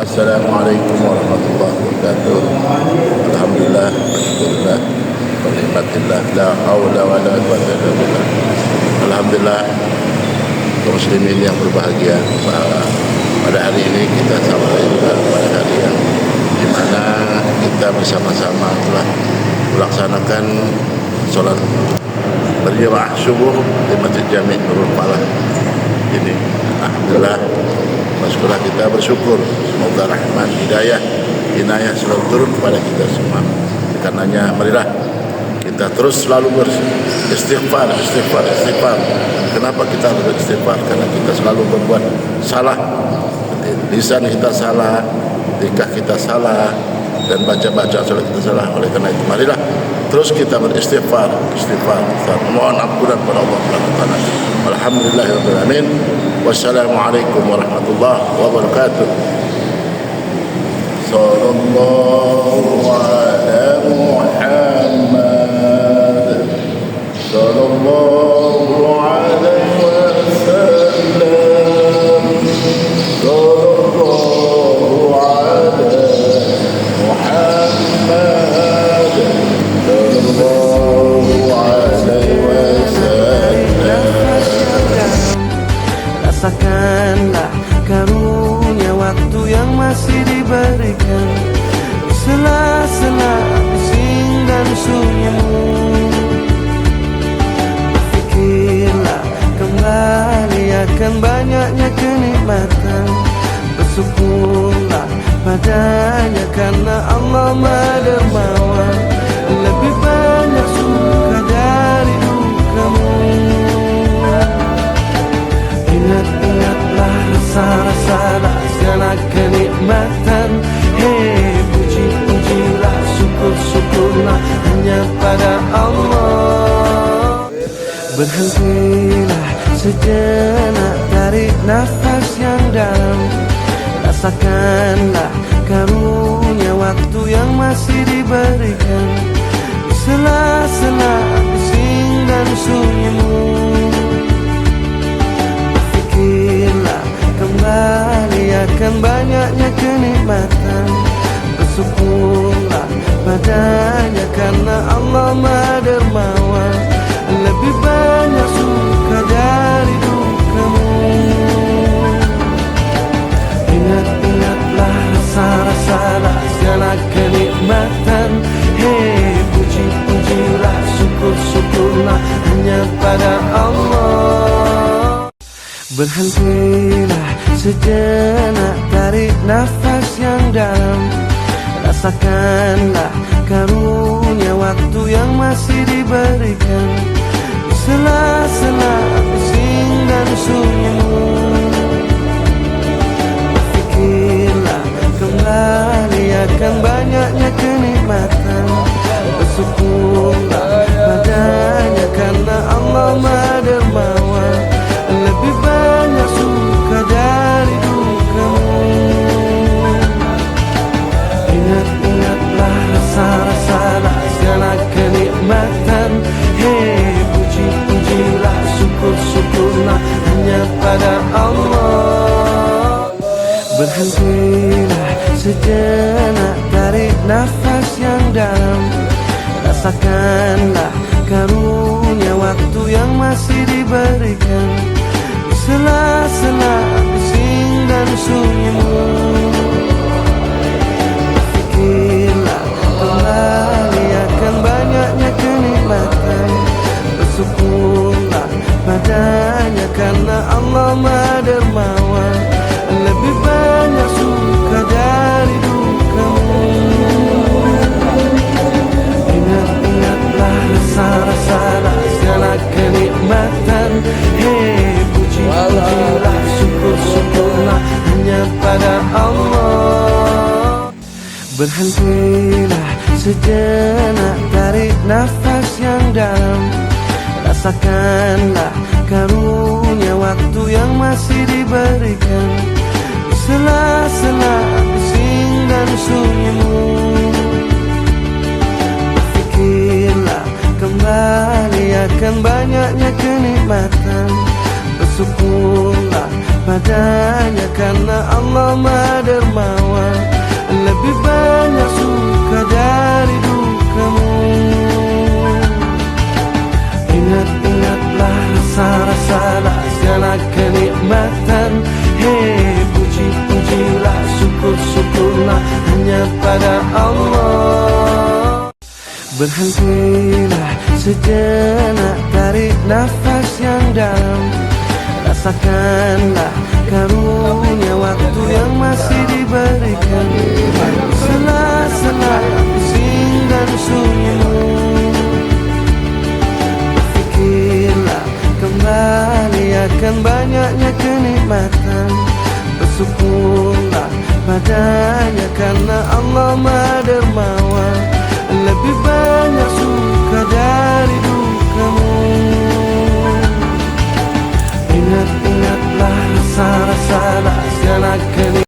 Assalamualaikum warahmatullahi wabarakatuh. Alhamdulillah, alhamdulillah, Alhamdulillah, la haula wa la quwwata illa billah. Alhamdulillah, muslimin yang berbahagia pada hari ini kita sampai pada hari yang di mana kita bersama-sama telah melaksanakan sholat berjamaah subuh di Masjid Jami Nurul Falah ini Alhamdulillah Masyarakat kita bersyukur. Semoga rahmat hidayah inayah selalu turun kepada kita semua. Karenanya marilah kita terus selalu beristighfar istighfar istighfar kenapa kita harus beristighfar? Karena kita selalu berbuat salah. Lisan kita salah tingkah kita salah dan baca-baca salat kita salah. Oleh karena itu marilah terus kita beristighfar istighfar mohon ampunan kepada Allah taala. Alhamdulillahirabbil alamin والسلام عليكم ورحمة الله وبركاته. صلى الله على محمد masih diberikan Di Sela-sela bising dan sunyimu Berfikirlah kembali akan banyaknya kenikmatan. Bersyukurlah padanya karena Allah maha hanya pada Allah. Berhentilah sejenak tarik nafas yang dalam. Rasakanlah karunia waktu yang masih diberikan. Di Sela-sela bising dan sunyimu Berhentilah sejenak tarik nafas yang dalam. Rasakanlah karunia waktu yang masih diberikan. Di Sela-sela Berhentilah sejenak tarik nafas yang dalam. Rasakanlah karunia waktu yang masih diberikan. Di Sela-sela bising dan sunyimu. Berfikirlah kembali akan banyaknya kenikmatan. Bersyukurlah padanya karena Allah hanya pada Allah. Berhentilah sejenak tarik nafas yang dalam. Rasakanlah karunia waktu yang masih diberikan. Di Sela-sela bising dan sunyimu. Berfikirlah kembali akan banyaknya kenikmatan. Bersyukurlah padanya karena Allah madermawan. Lebih banyak suka dari dukamu. Ingat-ingatlah rasa-rasa segala kenikmatan. Hei puji-pujilah syukur-syukurlah hanya pada Allah. Berhentilah sejenak tarik nafas yang dalam. Rasakanlah karunia waktu yang masih diberikan. Sela-sela bising dan sunyimu Berfikirlah kembali akan banyaknya kenikmatan. Bersyukurlah padanya karena Allah maha Ingat-ingatlah rasa-rasa rahsia